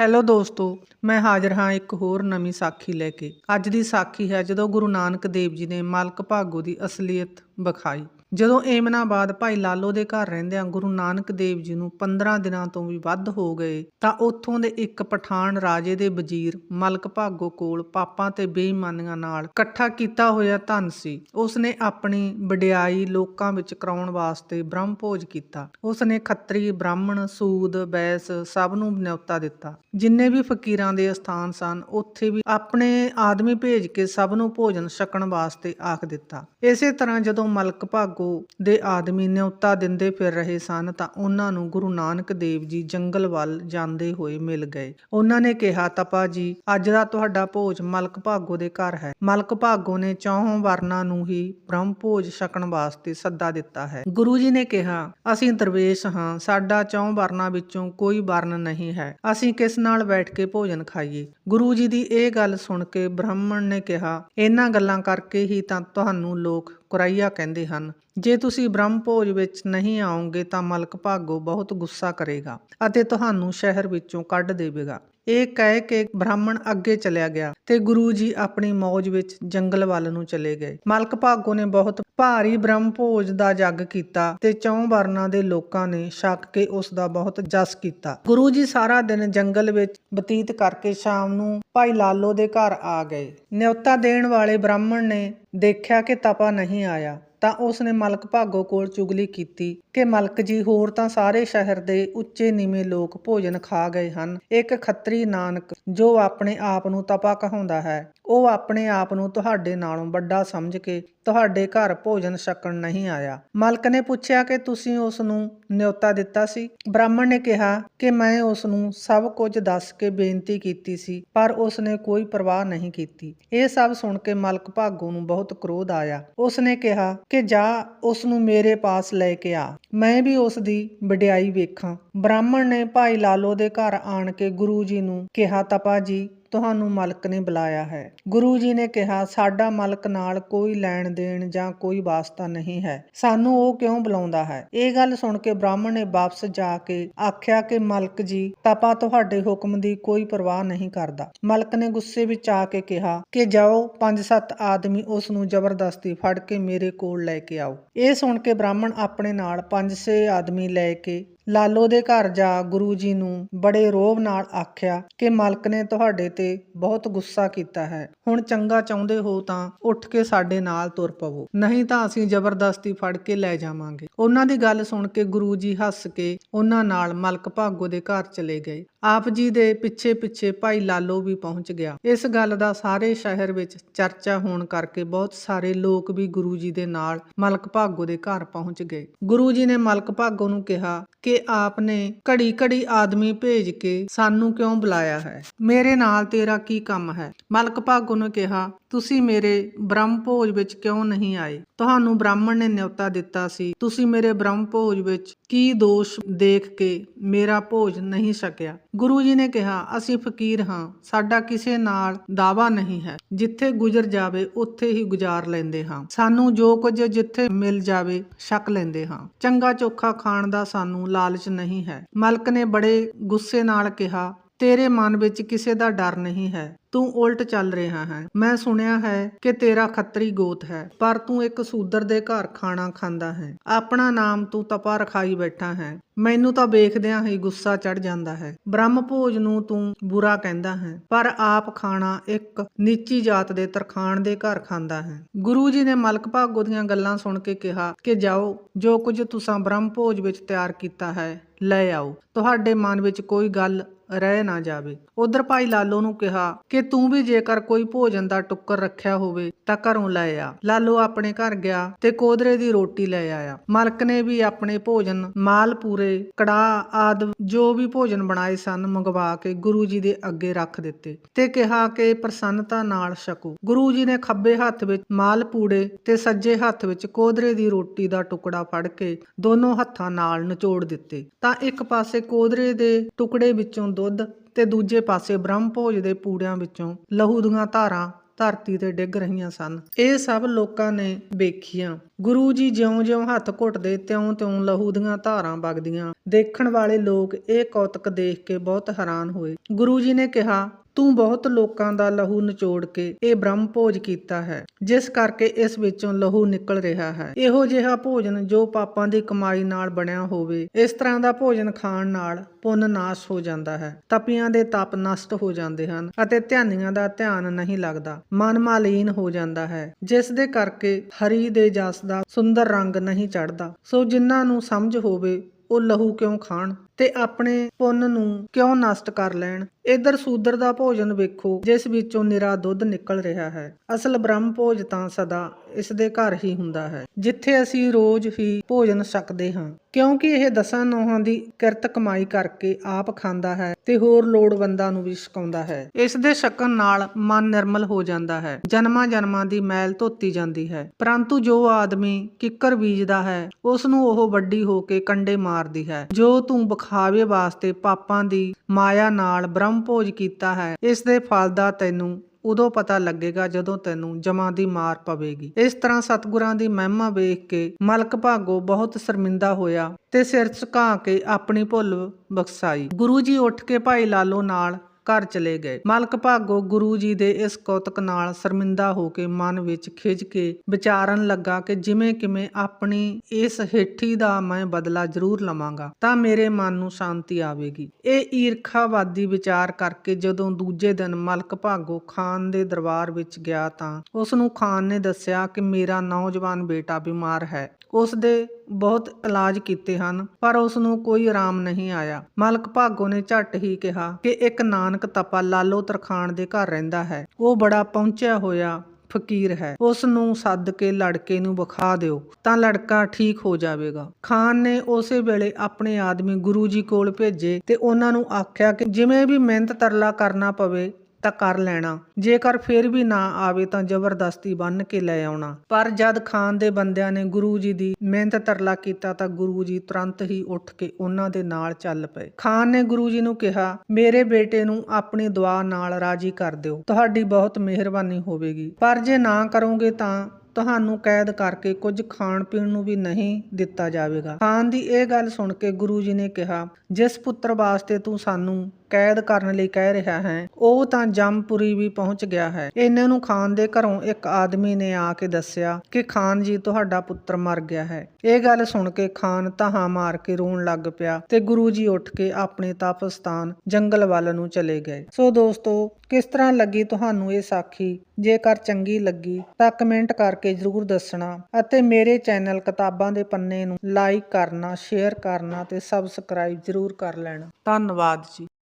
Hello ਦੋਸਤੋ, ਮੈਂ ਹਾਜ਼ਰ ਹਾਂ ਇੱਕ ਹੋਰ ਨਵੀਂ ਸਾਖੀ ਲੈ ਕੇ। ਅੱਜ ਦੀ ਸਾਖੀ ਹੈ ਜਦੋਂ ਗੁਰੂ ਨਾਨਕ ਦੇਵ ਜੀ ਨੇ ਮਾਲਕ ਭਾਗੋ ਦੀ ਅਸਲੀਅਤ ਵਿਖਾਈ। ਜਦੋਂ ਏਮਨਾਬਾਦ ਭਾਈ ਲਾਲੋ ਦੇ ਘਰ ਰਹਿੰਦਿਆਂ ਗੁਰੂ ਨਾਨਕ ਦੇਵ ਜੀ ਨੂੰ 15 ਦਿਨਾਂ ਤੋਂ ਵੀ ਵੱਧ ਹੋ ਗਏ, ਤਾਂ ਉੱਥੋਂ ਦੇ ਇੱਕ ਪਠਾਨ ਰਾਜੇ ਦੇ ਵਜ਼ੀਰ ਮਲਕ ਭਾਗੋ ਕੋਲ ਪਾਪਾਂ ਤੇ ਬੇਈਮਾਨੀਆਂ ਨਾਲ ਇਕੱਠਾ ਕੀਤਾ ਹੋਇਆ ਧਨ ਸੀ। ਉਸਨੇ ਆਪਣੀ ਵਡਿਆਈ ਲੋਕਾਂ ਵਿੱਚ ਕਰਾਉਣ ਵਾਸਤੇ ਬ੍ਰਹਮ ਭੋਜ ਕੀਤਾ। ਉਸਨੇ ਖੱਤਰੀ, ਬ੍ਰਾਹਮਣ, ਸੂਦ, ਬੈਸ ਸਭ ਨੂੰ ਨਿਯੁਕਤਾ ਦਿੱਤਾ। ਜਿੰਨੇ ਵੀ ਫਕੀਰਾਂ ਦੇ ਸਥਾਨ ਸਨ, ਉੱਥੇ ਵੀ ਆਪਣੇ ਆਦਮੀ ਭੇਜ ਕੇ ਸਭ ਨੂੰ ਭੋਜਨ ਛਕਣ ਵਾਸਤੇ ਆਖ ਦਿੱਤਾ। ਇਸੇ ਤਰ੍ਹਾਂ ਜਦੋਂ ਮਲਕ ਭਾਗੋ ਦੇ ਆਦਮੀ ਨਿਉਤਾ ਦਿੰਦੇ ਫਿਰ ਰਹੇ ਸਨ ਤਾਂ ਉਹਨਾਂ ਨੂੰ ਗੁਰੂ ਨਾਨਕ ਦੇਵ ਜੀ ਜੰਗਲ ਵੱਲ ਜਾਂਦੇ ਹੋਏ ਮਿਲ ਗਏ। ਉਹਨਾਂ ਨੇ ਕਿਹਾ, ਤਪਾ ਜੀ, ਅੱਜ ਦਾ ਤੁਹਾਡਾ ਭੋਜ ਮਲਕ ਭਾਗੋ ਦੇ ਘਰ ਹੈ। ਮਲਕ ਭਾਗੋ ਨੇ ਚੌਹਾਂ ਵਰਨਾਂ ਨੂੰ ਹੀ ਬ੍ਰਹਮ ਭੋਜ ਛਕਣ ਵਾਸਤੇ ਸੱਦਾ ਦਿੱਤਾ ਹੈ। ਗੁਰੂ ਜੀ ਨੇ ਕਿਹਾ, ਅਸੀਂ ਦਰਵੇਸ਼ ਹਾਂ, ਸਾਡਾ ਚੌਂ ਵਰਨਾਂ ਵਿੱਚੋਂ ਕੋਈ ਵਰਨ ਨਹੀਂ ਹੈ। ਅਸੀਂ ਕਿਸ ਨਾਲ ਬੈਠ ਕੇ ਭੋਜਨ ਖਾਈਏ? ਗੁਰੂ ਜੀ ਦੀ ਇਹ ਗੱਲ ਸੁਣ ਕੇ ਬ੍ਰਾਹਮਣ ਨੇ ਕਿਹਾ, ਇਹਨਾਂ ਗੱਲਾਂ ਕਰਕੇ ਹੀ ਤਾਂ ਤੁਹਾਨੂੰ ਲੋਕ ਕੁਰਾਈਆ ਕਹਿੰਦੇ ਹਨ। ਜੇ ਤੁਸੀਂ ਬ੍ਰਹਮ ਭੋਜ ਵਿੱਚ ਨਹੀਂ ਆਓਗੇ ਤਾਂ ਮਲਕ ਭਾਗੋ ਬਹੁਤ ਗੁੱਸਾ ਕਰੇਗਾ ਅਤੇ ਤੁਹਾਨੂੰ ਸ਼ਹਿਰ ਵਿੱਚੋਂ ਕੱਢ ਦੇਵੇਗਾ। ਇਹ ਕਹਿ ਕੇ ਬ੍ਰਾਹਮਣ ਅੱਗੇ ਚਲਿਆ ਗਿਆ ਤੇ ਗੁਰੂ ਜੀ ਆਪਣੀ ਮੌਜ ਵਿੱਚ ਜੰਗਲ ਵੱਲ ਨੂੰ ਚਲੇ ਗਏ। ਮਲਕ ਭਾਗੋ ਨੇ ਬਹੁਤ ਭਾਰੀ ਬ੍ਰਹਮ ਭੋਜ ਦਾ ਜੱਗ ਕੀਤਾ ਤੇ ਚੌਂ ਵਰਨਾਂ ਦੇ ਲੋਕਾਂ ਨੇ ਛੱਕ ਕੇ ਉਸ ਦਾ ਬਹੁਤ ਜਸ ਕੀਤਾ। ਗੁਰੂ ਜੀ ਸਾਰਾ ਦਿਨ ਜੰਗਲ ਵਿੱਚ ਬਤੀਤ ਕਰਕੇ ਸ਼ਾਮ ਨੂੰ ਭਾਈ ਲਾਲੋ ਦੇ ਘਰ ਆ ਗਏ। ਨਿਯੁਕਤਾ ਦੇਣ ਵਾਲੇ ਬ੍ਰਾਹਮਣ ਨੇ ਦੇਖਿਆ ਕਿ ਤਪਾ ਨਹੀਂ ਆਇਆ। ਤਾਂ ਉਸ ਨੇ ਮਲਕ ਭਾਗੋ ਕੋਲ ਚੁਗਲੀ ਕੀਤੀ ਕਿ ਮਲਕ ਜੀ ਹੋਰ ਤਾਂ ਸਾਰੇ ਸ਼ਹਿਰ ਦੇ ਉੱਚੇ ਨੀਵੇਂ ਲੋਕ ਭੋਜਨ ਖਾ ਗਏ ਹਨ। ਇੱਕ ਖੱਤਰੀ ਨਾਨਕ ਜੋ ਆਪਣੇ ਆਪ ਨੂੰ ਤਪਾ ਕਹਾਉਂਦਾ ਹੈ, ਉਹ ਆਪਣੇ ਆਪ ਨੂੰ ਤੁਹਾਡੇ ਨਾਲੋਂ ਵੱਡਾ ਸਮਝ ਕੇ ਤੁਹਾਡੇ ਘਰ ਭੋਜਨ ਛਕਣ ਨਹੀਂ ਆਇਆ। ਮਲਕ ਨੇ ਪੁੱਛਿਆ ਕਿ ਤੁਸੀਂ ਉਸ ਨੂੰ ਨਿਯੁਕਤਾ ਦਿੱਤਾ ਸੀ? ਬ੍ਰਾਹਮਣ ਨੇ ਕਿਹਾ ਕਿ ਮੈਂ ਉਸ ਨੂੰ ਸਭ ਕੁਝ ਦੱਸ ਕੇ ਬੇਨਤੀ ਕੀਤੀ ਸੀ, ਪਰ ਉਸ ਨੇ ਕੋਈ ਪਰਵਾਹ ਨਹੀਂ ਕੀਤੀ। ਇਹ ਸਭ ਸੁਣ ਕੇ ਮਲਕ ਭਾਗੋ ਨੂੰ ਬਹੁਤ ਕ੍ਰੋਧ ਆਇਆ। ਉਸ ਨੇ ਕਿਹਾ ਕਿ ਜਾ ਉਸ ਨੂੰ ਮੇਰੇ ਪਾਸ ਲੈ ਕੇ ਆ। ਮੈਂ ਵੀ ਉਸ ਦੀ ਵਡਿਆਈ ਵੇਖਾਂ। ਬ੍ਰਾਹਮਣ ਨੇ ਭਾਈ ਲਾਲੋ ਦੇ ਘਰ ਆਣ ਕੇ ਗੁਰੂ ਜੀ ਨੂੰ ਕਿਹਾ, ਤਪਾ ਜੀ ਤੁਹਾਨੂੰ ਮਲਕ ਨੇ ਬੁਲਾਇਆ ਹੈ। ਗੁਰੂ ਜੀ ਨੇ ਕਿਹਾ, ਸਾਡਾ ਮਲਕ ਨਾਲ ਕੋਈ ਲੈਣ ਦੇਣ ਜਾਂ ਕੋਈ ਵਾਸਤਾ ਨਹੀਂ ਹੈ। ਸਾਨੂੰ ਉਹ ਕਿਉਂ ਬੁਲਾਉਂਦਾ ਹੈ? ਇਹ ਗੱਲ ਸੁਣ ਕੇ ਬ੍ਰਾਹਮਣ ਨੇ ਵਾਪਸ ਜਾ ਕੇ ਆਖਿਆ ਕਿ, ਮਲਕ ਜੀ ਤਪਾ ਤੁਹਾਡੇ ਹੁਕਮ ਦੀ ਕੋਈ ਪਰਵਾਹ ਨਹੀਂ ਕਰਦਾ। ਮਲਕ ਨੇ ਗੁੱਸੇ ਵਿੱਚ ਆ ਕੇ ਕਿਹਾ ਕਿ, ਜਾਓ ਪੰਜ ਸੱਤ ਆਦਮੀ ਉਸ ਨੂੰ ਜ਼ਬਰਦਸਤੀ ਫੜ ਕੇ ਮੇਰੇ ਕੋਲ ਲੈ ਕੇ ਆਓ। ਇਹ ਸੁਣ ਕੇ ਬ੍ਰਾਹਮਣ ਆਪਣੇ ਨਾਲ ਪੰਜ ਛੇ ਆਦਮੀ ਲੈ ਕੇ ਲਾਲੋ ਦੇ ਘਰ ਜਾ ਗੁਰੂ ਜੀ ਨੂੰ ਬੜੇ ਰੋਬ ਨਾਲ ਆਖਿਆ ਕਿ ਮਲਕ ਨੇ ਤੁਹਾਡੇ ਤੇ ਬਹੁਤ ਗੁੱਸਾ ਕੀਤਾ ਹੈ। ਹੁਣ ਚੰਗਾ ਚਾਹੁੰਦੇ ਹੋ ਤਾਂ ਉੱਠ ਕੇ ਸਾਡੇ ਨਾਲ ਤੁਰ ਪਵੋ। ਨਹੀਂ ਤਾਂ ਅਸੀਂ ਜ਼ਬਰਦਸਤੀ ਫੜ ਕੇ ਲੈ ਜਾਵਾਂਗੇ। ਉਹਨਾਂ ਦੀ ਗੱਲ ਸੁਣ ਕੇ ਗੁਰੂ ਜੀ ਹੱਸ ਕੇ ਉਹਨਾਂ ਨਾਲ ਮਲਕ ਭਾਗੋ ਦੇ ਘਰ ਚਲੇ ਗਏ। ਆਪ ਜੀ ਦੇ ਪਿੱਛੇ ਪਿੱਛੇ ਭਾਈ ਲਾਲੋ ਵੀ ਪਹੁੰਚ ਗਿਆ। ਇਸ ਗੱਲ ਦਾ ਸਾਰੇ ਸ਼ਹਿਰ ਵਿੱਚ ਚਰਚਾ ਹੋਣ ਕਰਕੇ ਬਹੁਤ ਸਾਰੇ ਲੋਕ ਵੀ ਗੁਰੂ ਜੀ ਦੇ ਨਾਲ ਮਲਕ ਭਾਗੋ ਦੇ ਘਰ ਪਹੁੰਚ ਗਏ। ਗੁਰੂ ਜੀ ਨੇ ਮਲਕ ਭਾਗੋ ਨੂੰ ਕਿਹਾ ਕਿ ਆਪ ਨੇ ਘੜੀ ਘੜੀ ਆਦਮੀ ਭੇਜ ਕੇ ਸਾਨੂੰ ਕਿਉਂ ਬੁਲਾਇਆ ਹੈ? ਮੇਰੇ ਨਾਲ ਤੇਰਾ ਕੀ ਕੰਮ ਹੈ? ਮਲਕ ਭਾਗੋ ਨੇ ਕਿਹਾ ਤੁਸੀਂ ਮੇਰੇ ਬ੍ਰਹਮ ਭੋਜ ਵਿੱਚ ਕਿਉਂ ਨਹੀਂ ਆਏ? ਤੁਹਾਨੂੰ ਬ੍ਰਾਹਮਣ ਨੇ ਨਿਉਤਾ ਦਿੱਤਾ ਸੀ। ਤੁਸੀਂ ਮੇਰੇ ਬ੍ਰਹਮ ਭੋਜ ਵਿੱਚ ਕੀ ਦੋਸ਼ ਦੇਖ ਕੇ ਮੇਰਾ ਭੋਜ ਨਹੀਂ ਸਕਿਆ ਗੁਰੂ ਜੀ ਨੇ ਕਿਹਾ, ਅਸੀਂ ਫਕੀਰ ਹਾਂ। ਸਾਡਾ ਕਿਸੇ ਨਾਲ ਦਾਵਾ ਨਹੀਂ ਹੈ। ਜਿੱਥੇ ਗੁਜ਼ਰ ਜਾਵੇ, ਉੱਥੇ ਹੀ ਗੁਜ਼ਾਰ ਲੈਂਦੇ ਹਾਂ। ਸਾਨੂੰ ਜੋ ਕੁਝ ਜਿੱਥੇ ਮਿਲ ਜਾਵੇ, ਛਕ ਲੈਂਦੇ ਹਾਂ। ਚੰਗਾ ਚੋਖਾ ਖਾਣ ਦਾ ਸਾਨੂੰ ਲਾਲਚ ਨਹੀਂ ਹੈ। ਮਲਕ ਨੇ ਬੜੇ ਗੁੱਸੇ ਨਾਲ ਕਿਹਾ, ਤੇਰੇ ਮਨ ਵਿੱਚ ਕਿਸੇ ਦਾ ਡਰ ਨਹੀਂ ਹੈ। ਤੂੰ ਉਲਟ ਚੱਲ ਰਿਹਾ ਹੈ। ਮੈਂ ਸੁਣਿਆ ਹੈ ਕਿ ਤੇਰਾ ਖੱਤਰੀ ਗੋਤ ਹੈ, ਪਰ ਤੂੰ ਇੱਕ ਸੂਦਰ ਦੇ ਘਰ ਖਾਣਾ ਖਾਂਦਾ ਹੈ। ਆਪਣਾ ਨਾਮ ਤੂੰ ਤਪਾ ਰਖਾਈ ਬੈਠਾ ਹੈ। ਮੈਨੂੰ ਤਾਂ ਵੇਖਦਿਆਂ ਹੀ ਗੁੱਸਾ ਚੜ ਜਾਂਦਾ ਹੈ। ਬ੍ਰਹਮ ਭੋਜ ਨੂੰ ਤੂੰ ਬੁਰਾ ਕਹਿੰਦਾ ਹੈ, ਪਰ ਆਪ ਖਾਣਾ ਇੱਕ ਨੀਚੀ ਜਾਤ ਦੇ ਤਰਖਾਣ ਦੇ ਘਰ ਖਾਂਦਾ ਹੈ। ਗੁਰੂ ਜੀ ਨੇ ਮਲਕ ਭਾਗੋ ਦੀਆਂ ਗੱਲਾਂ ਸੁਣ ਕੇ ਕਿਹਾ ਕਿ ਜਾਓ, ਜੋ ਕੁਝ ਤੁਸੀਂ ਬ੍ਰਹਮ ਭੋਜ ਵਿੱਚ ਤਿਆਰ ਕੀਤਾ ਹੈ, ਲੈ ਆਓ। ਤੁਹਾਡੇ ਮਨ ਵਿੱਚ ਕੋਈ ਗੱਲ ਰਹਿ ਨਾ ਜਾਵੇ। ਉਧਰ ਭਾਈ ਲਾਲੋ ਨੂੰ ਕਿਹਾ ਕਿ ਤੂੰ ਵੀ ਜੇਕਰ ਕੋਈ ਭੋਜਨ ਦਾ ਟੁੱਕਰ ਰੱਖਿਆ ਹੋਵੇ ਤਾਂ ਘਰੋਂ ਲੈ ਆ। ਲਾਲੋ ਆਪਣੇ ਘਰ ਗਿਆ ਤੇ ਕੋਦਰੇ ਦੀ ਰੋਟੀ ਲੈ ਆਇਆ। ਮਲਕ ਨੇ ਵੀ ਆਪਣੇ ਭੋਜਨ, ਮਾਲ ਪੂਰੇ, ਕੜਾਹ, ਆਦ ਜੋ ਵੀ ਭੋਜਨ ਬਣਾਏ ਸਨ ਮੰਗਵਾ ਕੇ ਗੁਰੂ ਜੀ ਦੇ ਅੱਗੇ ਰੱਖ ਦਿੱਤੇ ਤੇ ਕਿਹਾ ਕਿ ਪ੍ਰਸੰਨਤਾ ਨਾਲ ਛਕੋ। ਗੁਰੂ ਜੀ ਨੇ ਖੱਬੇ ਹੱਥ ਵਿੱਚ ਮਾਲ ਪੂੜੇ ਤੇ ਸੱਜੇ ਹੱਥ ਵਿੱਚ ਕੋਦਰੇ ਦੀ ਰੋਟੀ ਦਾ ਟੁਕੜਾ ਫੜ ਕੇ ਦੋਨੋਂ ਹੱਥਾਂ ਨਾਲ ਨਿਚੋੜ ਦਿੱਤੇ। ਤਾਂ ਇੱਕ ਪਾਸੇ ਕੋਦਰੇ ਦੇ ਟੁਕੜੇ ਵਿੱਚੋਂ ਦੁੱਧ ਤੇ ਦੂਜੇ ਪਾਸੇ ਬ੍ਰਹਮ ਭੋਜ ਦੇ ਪੂੜਿਆਂ ਵਿੱਚੋਂ ਲਹੂ ਦੀਆਂ ਧਾਰਾਂ ਧਰਤੀ ਤੇ ਡਿੱਗ ਰਹੀਆਂ ਸਨ। ਇਹ ਸਭ ਲੋਕਾਂ ਨੇ ਵੇਖੀਆਂ। ਗੁਰੂ ਜੀ ਜਿਉਂ-ਜਿਉਂ ਹੱਥ ਘੁੱਟਦੇ ਤਿਉਂ-ਤਿਉਂ ਲਹੂ ਦੀਆਂ ਧਾਰਾਂ ਵਗਦੀਆਂ। ਦੇਖਣ ਵਾਲੇ ਲੋਕ ਇਹ ਕੌਤਕ ਦੇਖ ਕੇ ਬਹੁਤ ਹੈਰਾਨ ਹੋਏ। ਗੁਰੂ ਜੀ ਨੇ ਕਿਹਾ ਤੂੰ ਬਹੁਤ ਲੋਕਾਂ ਦਾ ਲਹੂ ਨਿਚੋੜ ਕੇ ਇਹ ਬ੍ਰਹਮ ਭੋਜ ਕੀਤਾ ਹੈ, ਜਿਸ ਕਰਕੇ ਇਸ ਵਿੱਚੋਂ ਲਹੂ ਨਿਕਲ ਰਿਹਾ ਹੈ। ਇਹੋ ਜਿਹਾ ਭੋਜਨ ਜੋ ਪਾਪਾਂ ਦੀ ਕਮਾਈ ਨਾਲ ਬਣਿਆ ਹੋਵੇ, ਇਸ ਤਰ੍ਹਾਂ ਦਾ ਭੋਜਨ ਖਾਣ ਨਾਲ ਪੁੰਨ ਨਾਸ਼ ਹੋ ਜਾਂਦਾ ਹੈ, ਤਪੀਆਂ ਦੇ ਤਪ ਨਸ਼ਟ ਹੋ ਜਾਂਦੇ ਹਨ ਅਤੇ ਧਿਆਨੀਆਂ ਦਾ ਧਿਆਨ ਨਹੀਂ ਲੱਗਦਾ, ਮਨ ਮਾਲੀਨ ਹੋ ਜਾਂਦਾ ਹੈ, ਜਿਸ ਦੇ ਕਰਕੇ ਹਰੀ ਦੇ ਜਸ ਦਾ ਸੁੰਦਰ ਰੰਗ ਨਹੀਂ ਚੜਦਾ ਸੋ ਜਿਨ੍ਹਾਂ ਨੂੰ ਸਮਝ ਹੋਵੇ, ਉਹ ਲਹੂ ਕਿਉਂ ਖਾਣ? ਤੇ ਆਪਣੇ ਪੁੰਨ ਨੂੰ ਕਿਉਂ ਨਸ਼ਟ ਕਰ ਲੈਣ? ਇਧਰ ਸੂਦਰ ਦਾ ਭੋਜਨ ਵੇਖੋ, ਜਿਸ ਵਿੱਚੋਂ ਨਿਰਾ ਦੁੱਧ ਨਿਕਲ ਰਿਹਾ ਹੈ। ਅਸਲ ਬ੍ਰਹਮ ਭੋਜ ਤਾਂ ਸਦਾ ਇਸ ਦੇ ਘਰ ਹੀ ਹੁੰਦਾ ਹੈ, ਜਿੱਥੇ ਅਸੀਂ ਰੋਜ਼ ਹੀ ਭੋਜਨ ਛਕਦੇ ਹਾਂ। ਕਿਉਂਕਿ ਇਹ ਦਸਾਂ ਨੋਹਾਂ ਦੀ ਕਿਰਤ ਕਮਾਈ ਕਰਕੇ ਆਪ ਖਾਂਦਾ ਹੈ ਤੇ ਹੋਰ ਲੋੜਵੰਦਾਂ ਨੂੰ ਵੀ ਛਕਾਉਂਦਾ ਹੈ। ਇਸ ਦੇ ਛਕਣ ਨਾਲ ਮਨ ਨਿਰਮਲ ਹੋ ਜਾਂਦਾ ਹੈ, ਜਨਮਾਂ ਜਨਮਾਂ ਦੀ ਮੈਲ ਧੋਤੀ ਜਾਂਦੀ ਹੈ। ਪਰੰਤੂ ਜੋ ਆਦਮੀ ਕਿੱਕਰ ਬੀਜਦਾ ਹੈ ਉਸ ਨੂੰ ਉਹ ਵੱਡੀ ਹੋ ਕੇ ਕੰਡੇ ਮਾਰਦੀ ਹੈ, ਜੋ ਤੂੰ ਬਖਾ ਬਖਾਵੇ ਵਾਸਤੇ ਪਾਪਾਂ ਦੀ ਮਾਇਆ ਨਾਲ ਬ੍ਰਹਮ ਭੋਜ ਕੀਤਾ ਹੈ। ਇਸ ਦੇ ਫਲ ਦਾ ਤੈਨੂੰ ਉਦੋਂ ਪਤਾ ਲੱਗੇਗਾ ਜਦੋਂ ਤੈਨੂੰ ਜਮਾਂ ਦੀ ਮਾਰ ਪਵੇਗੀ। ਇਸ ਤਰ੍ਹਾਂ ਸਤਿਗੁਰਾਂ ਦੀ ਮਹਿਮਾ ਵੇਖ ਕੇ ਮਲਕ ਭਾਗੋ ਬਹੁਤ ਸ਼ਰਮਿੰਦਾ ਹੋਇਆ ਤੇ ਸਿਰ ਝੁਕਾ ਕੇ ਆਪਣੀ ਭੁੱਲ ਬਖਸ਼ਾਈ। ਗੁਰੂ ਜੀ ਉੱਠ ਕੇ ਭਾਈ ਲਾਲੋ ਨਾਲ ਘਰ ਚਲੇ ਗਏ। ਮਲਕ ਭਾਗੋ ਗੁਰੂ ਜੀ ਦੇ ਇਸ ਕੌਤਕ ਨਾਲ ਸ਼ਰਮਿੰਦਾ ਹੋ ਕੇ ਮਨ ਵਿੱਚ ਖਿੱਚ ਕੇ ਵਿਚਾਰਨ ਲੱਗਾ ਕਿ ਜਿਵੇਂ ਕਿਵੇਂ ਆਪਣੀ ਇਸ ਹੇਠੀ ਦਾ ਮੈਂ ਬਦਲਾ ਜ਼ਰੂਰ ਲਵਾਂਗਾ, ਤਾਂ ਮੇਰੇ ਮਨ ਨੂੰ ਸ਼ਾਂਤੀ ਆਵੇਗੀ। ਇਹ ਈਰਖਾਵਾਦੀ ਵਿਚਾਰ ਕਰਕੇ ਜਦੋਂ ਦੂਜੇ ਦਿਨ ਮਲਕ ਭਾਗੋ ਖਾਨ ਦੇ ਦਰਬਾਰ ਵਿੱਚ ਗਿਆ ਤਾਂ ਉਸ ਨੂੰ ਖਾਨ ਨੇ ਦੱਸਿਆ ਕਿ ਮੇਰਾ ਨੌਜਵਾਨ ਬੇਟਾ ਬਿਮਾਰ ਹੈ। ਉਸ ਦੇ ਬਹੁਤ ਇਲਾਜ ਕੀਤੇ ਹਨ, ਪਰ ਉਸ ਨੂੰ ਕੋਈ ਆਰਾਮ ਨਹੀਂ ਆਇਆ। ਮਲਕ ਭਾਗੋ ਨੇ ਝੱਟ ਹੀ ਕਿਹਾ ਕਿ ਇੱਕ ਨਾਨਕ ਤਪਾ ਲਾਲੋ ਤਰਖਾਨ ਦੇ ਘਰ ਰਹਿੰਦਾ ਹੈ। ਉਹ ਬੜਾ ਪਹੁੰਚਿਆ ਹੋਇਆ ਫਕੀਰ ਹੈ। ਉਸ ਨੂੰ ਸੱਦ ਕੇ ਲੜਕੇ ਨੂੰ ਵਿਖਾ ਦਿਓ, ਤਾਂ ਲੜਕਾ ਠੀਕ ਹੋ ਜਾਵੇਗਾ। ਖਾਨ ਨੇ ਉਸੇ ਵੇਲੇ ਆਪਣੇ ਆਦਮੀ ਗੁਰੂ ਜੀ ਕੋਲ ਭੇਜੇ ਤੇ ਉਹਨਾਂ ਨੂੰ ਆਖਿਆ ਕਿ ਜਿਵੇਂ ਵੀ ਮਿਹਨਤ ਤਰਲਾ ਕਰਨਾ ਪਵੇ ਤਾਂ ਕਰ ਲੈਣਾ। ਜੇਕਰ ਫਿਰ ਵੀ ਨਾ ਆਵੇ ਤਾਂ ਜ਼ਬਰਦਸਤੀ ਬੰਨ ਕੇ ਲੈ ਆਉਣਾ। ਪਰ ਜਦ ਖਾਨ ਦੇ ਬੰਦਿਆਂ ਨੇ ਗੁਰੂ ਜੀ ਦੀ ਮਿਹਨਤ ਤਰਲਾ ਕੀਤਾ ਤਾਂ ਗੁਰੂ ਜੀ ਤੁਰੰਤ ਹੀ ਉੱਠ ਕੇ ਉਹਨਾਂ ਦੇ ਨਾਲ ਚੱਲ ਪਏ। ਖਾਨ ਨੇ ਗੁਰੂ ਜੀ ਨੂੰ ਕਿਹਾ, ਮੇਰੇ ਬੇਟੇ ਨੂੰ ਆਪਣੀ ਦੁਆ ਨਾਲ ਰਾਜੀ ਕਰ ਦਿਓ। ਤੁਹਾਡੀ ਬਹੁਤ ਮਿਹਰਬਾਨੀ ਹੋਵੇਗੀ। ਪਰ ਜੇ ਨਾ ਕਰੋਗੇ ਤਾਂ ਤੁਹਾਨੂੰ ਕੈਦ ਕਰਕੇ ਕੁਝ ਖਾਣ ਪੀਣ ਨੂੰ ਵੀ ਨਹੀਂ ਦਿੱਤਾ ਜਾਵੇਗਾ। ਖਾਨ ਦੀ ਇਹ ਗੱਲ ਸੁਣ ਕੇ ਗੁਰੂ ਜੀ ਨੇ ਕਿਹਾ, ਜਿਸ ਪੁੱਤਰ ਵਾਸਤੇ ਤੂੰ ਸਾਨੂੰ ਕੈਦ ਕਰਨ ਲਈ ਕਹਿ ਰਿਹਾ ਹੈ। ਉਹ ਤਾਂ ਜੰਮਪੁਰੀ ਵੀ ਪਹੁੰਚ ਗਿਆ ਹੈ। ਇਹਨਾਂ ਨੂੰ ਖਾਨ ਦੇ ਘਰੋਂ ਇੱਕ ਆਦਮੀ ਨੇ ਆ ਕੇ ਦੱਸਿਆ ਕਿ ਖਾਨ ਜੀ ਤੁਹਾਡਾ ਪੁੱਤਰ ਮਰ ਗਿਆ ਹੈ। ਇਹ ਗੱਲ ਸੁਣ ਕੇ ਖਾਨ ਤਾਹਾਂ ਮਾਰ ਕੇ ਰੋਣ ਲੱਗ ਪਿਆ ਤੇ ਗੁਰੂ ਜੀ ਉੱਠ ਕੇ ਆਪਣੇ ਤਪਸਥਾਨ ਜੰਗਲ ਵੱਲ ਨੂੰ ਚਲੇ ਗਏ। ਸੋ ਦੋਸਤੋ, ਕਿਸ ਤਰ੍ਹਾਂ ਲੱਗੀ ਤੁਹਾਨੂੰ ਇਹ ਸਾਖੀ? ਜੇਕਰ ਚੰਗੀ ਲੱਗੀ ਤਾਂ ਕਮੈਂਟ ਕਰਕੇ ਜਰੂਰ ਦੱਸਣਾ ਅਤੇ ਮੇਰੇ ਚੈਨਲ ਕਿਤਾਬਾਂ ਦੇ ਪੰਨੇ ਨੂੰ ਲਾਈਕ ਕਰਨਾ, ਸ਼ੇਅਰ ਕਰਨਾ ਤੇ ਸਬਸਕ੍ਰਾਈਬ ਜਰੂਰ ਕਰ ਲੈਣਾ। ਧੰਨਵਾਦ ਜੀ।